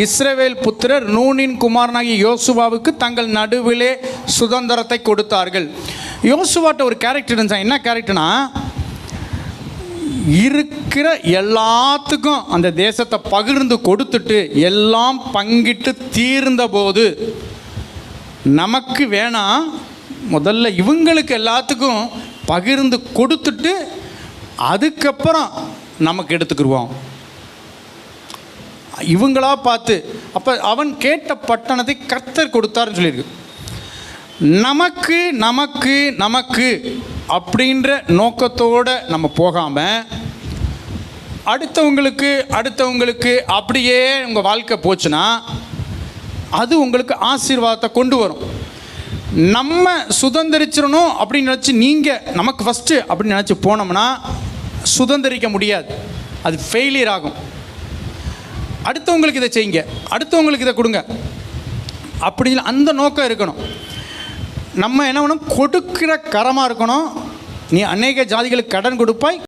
இஸ்ரவேல் புத்திரர் நூனின் குமாரனாகி யோசுவாவுக்கு தங்கள் நடுவிலே சுதந்திரத்தை கொடுத்தார்கள். யோசுவாட்ட ஒரு கேரக்டர் இருந்துச்சா? என்ன கேரக்டர்னா இருக்கிற எல்லாத்துக்கும் அந்த தேசத்தை பகிர்ந்து கொடுத்துட்டு எல்லாம் பங்கிட்டு தீர்ந்த போது நமக்கு வேணாம் முதல்ல இவங்களுக்கு எல்லாத்துக்கும் பகிர்ந்து கொடுத்துட்டு அதுக்கப்புறம் நமக்கு எடுத்துக்கிடுவோம் இவங்களா பார்த்து அப்போ அவன் கேட்ட பட்டணத்தை கர்த்தர் கொடுத்தாருன்னு சொல்லியிருக்கு. நமக்கு நமக்கு நமக்கு அப்படின்ற நோக்கத்தோடு நம்ம போகாமல் அடுத்தவங்களுக்கு அடுத்தவங்களுக்கு அப்படியே உங்கள் வாழ்க்கை போச்சுன்னா அது உங்களுக்கு ஆசீர்வாதத்தை கொண்டு வரும். நம்ம சுதந்திரிச்சிடணும் அப்படின்னு நினச்சி நீங்கள் நமக்கு ஃபஸ்ட்டு அப்படின்னு நினச்சி போனோம்னா சுதந்திரிக்க முடியாது. அது ஃபெயிலியர் ஆகும். அடுத்தவங்களுக்கு இதை செய்யுங்க. அடுத்தவங்களுக்கு இதை கொடுங்க. அப்படி அந்த நோக்கம் இருக்கணும். நம்ம என்ன பண்ணணும்? கொடுக்கிற கரமாக இருக்கணும். நீ அநேக ஜாதிகளுக்கு கடன் கொடுப்பாய்.